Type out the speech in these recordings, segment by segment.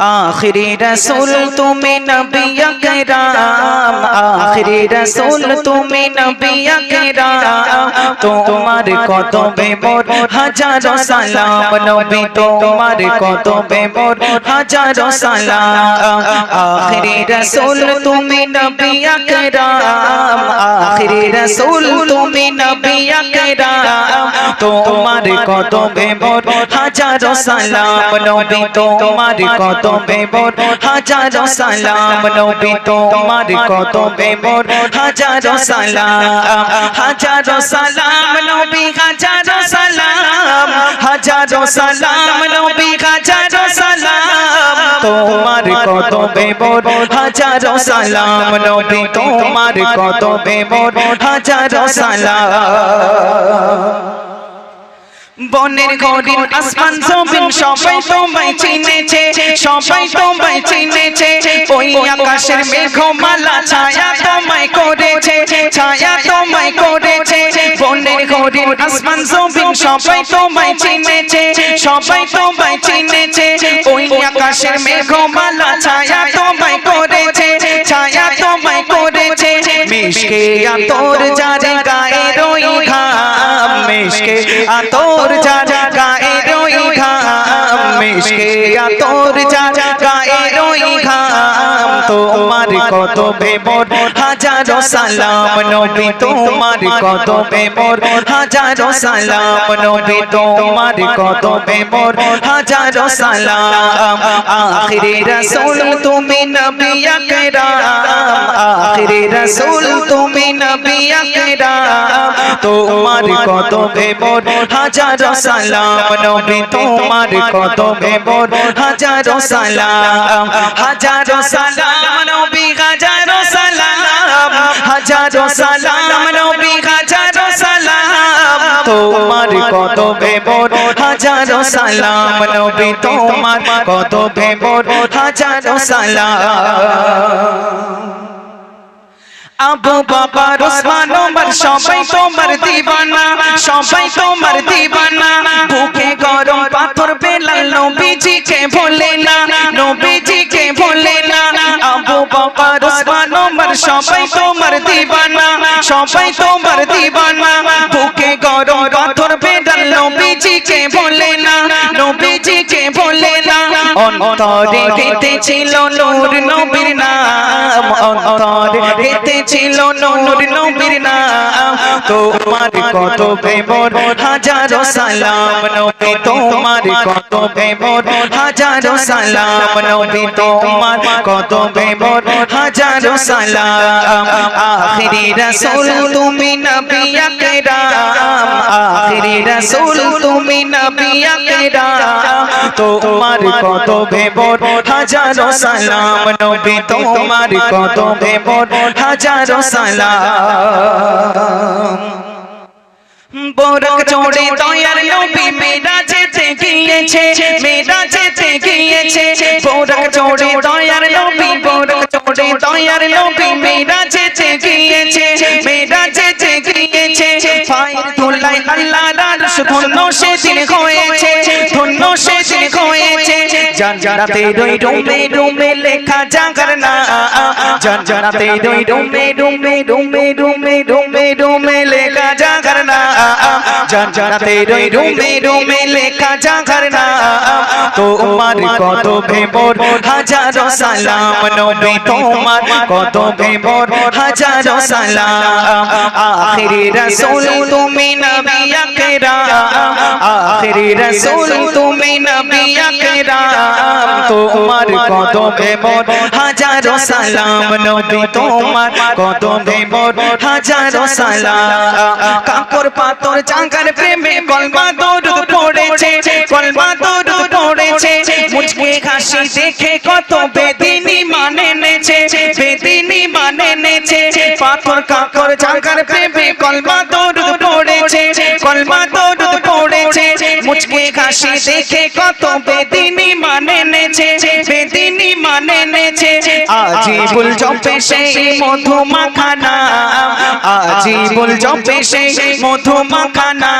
আখিরি রসুল তুমি নবী আকরাম, আখিরি রসুল তুমি নবী আকরাম, তোমার কত বেমর হাজারো সালাম, নবী তোমার কত বেমর হাজারো সালাম, আখিরি রসুল তুমি নবী আকরাম আখিরি রসুল, তুমি নবী আকরাম তোমার কত বেমর হাজারো সালাম নবী, তোমার কত বেমর হাজারো সালাম নবী, তোমার কত বেমর হাজারো সালাম। হাজারো সালাম নবী, হাজারো সালাম। হাজারো সালাম নবী, হাজারো সালাম। তোমার কত বেমর হাজারো সালাম নবী তোমার কত বেমর হাজারো সালাম। বনের গরিব আসমান জমিন সবাই তোমায় চিনেছে সবাই তোমায় চিনেছে ওই আকাশের মেঘমালা ছায়া তোমায় করেছে ছায়া তোমায় করেছে। বনের গরিব আসমান জমিন সবাই তোমায় চিনেছে সবাই তোমায় চিনেছে ওই আকাশের মেঘমালা ছায়া তোমায় করেছে ছায়া তোমায় করেছে মিশকে আতর যারে গায়ে রই ঘাম মিশকে আতর যারা কত বেমর হাজারো সালাম নবী তোমার কত বেমর হাজারো সালাম নবী তোমার কত বেমর হাজারো সালাম। আখিরি রাসূল তুমি নবী আকরাম। আখিরি রাসূল তুমি নবী আকরাম। তোমার কত বেমর হাজারো সালাম নবী তোমার কত বেমর হাজারো সালাম। হাজারো সালাম সালাম, নবী হাজারো সালাম। তোমার কত বেমর হাজারো সালাম, নবী তোমার কত বেমর হাজারো সালাম। আবু বাবার ওসমান, ওমর, সবাই তোমার দিবানা, সবাই তোমার দিবানা। বুকে গরম পাথর বেলাল নবীজিকে ভোলে না, নবীজিকে ভোলে না। আবু বাবার ওসমান, ওমর, সবাই সবাই তোমার দিবানা। বুকে গরম পাথর বেলাল নবীজিকে ভোলে না, নবীজিকে ভোলে না। অন্তরে গেতে ছিল নূর নবীর নাম, অন্তরে গেতে ছিল নূর নবীর নাম। তোমার কত বেমর হাজারো সালাম নবী, তোমার কত বেমর হাজারো সালাম নবী তোমার কত বেমর হাজারো সালাম। আখিরি রাসূল তুমি নবী আকরাম। আখিরি রাসূল তুমি নবী আকরাম। তোমার কত বেমর হাজারো সালাম নবী তোমার কত বেমর হাজারো সালাম। বোরক চোড়ে দয়ার নবী মেরা গিয়েছে মেরা যেতে গিয়েছে। বোরক চোড়ে দয়ার নবী বোরক চোড়ে দয়ার নবী মেরা যেতে গিয়েছে মেরা যেতে গিয়েছে। ফাইল ধন্য সেদিন হয়েছে ধন্য সেদিন হয়েছে। জান্নাতে রই রুমে রুমে লেখা জাগার না। জান্নাতে রই রুমে রুমে রুমে রুমে রুমে রুমে লেখা জাগার না। জান্নাতে রই রুমে রুমে লেখা জাগার না। তোমার কত ভেমর হাজারো সালাম নবী তোমার কত ভেমর হাজারো সালাম। আখিরি রাসূল তুমি নবী আকরাম আখিরি রাসূল, তুমি নবী আকরাম তোমার কত ভেমর হাজারো সালাম নবী তোমার কত ভেমর হাজারো সালাম। কাকর পাতর চাঙ্গার প্রেমে কলমা দরুদ পড়েছে, কলমা দরুদ পড়েছে। মুচকে হাসি দেখে কত বেদিনী মানে নেছে বেদিনী মানে নেছে পাথর কাকর চাঙ্গার প্রেমে কলমা দরুদ পড়েছে, কলমা হাসি দেখে কত বেদিনী মানে নেছে বেদিনী মানে নেছে আজীবুল জপে সেই মধু মাখানা আজীবুল জপে সেই মধু মাখানা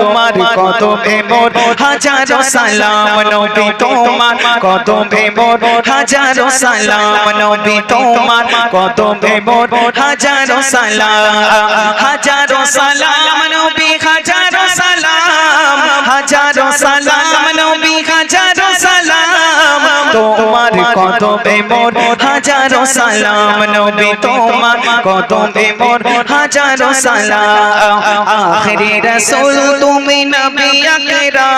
তোমার কত মোর হাজারো সালাম নবী, তোমার কত মোর হাজারো সালাম নবী, তোমার কত মোর হাজারো সালাম হাজারো সালাম নবী, হাজারো সালাম, নবী হাজারো সালাম। তোমার কত মোর হাজারো সালাম, নবী তোমার কত মোর হাজারো সালাম। আখরি রসুল, তুমি নবী আকরাম।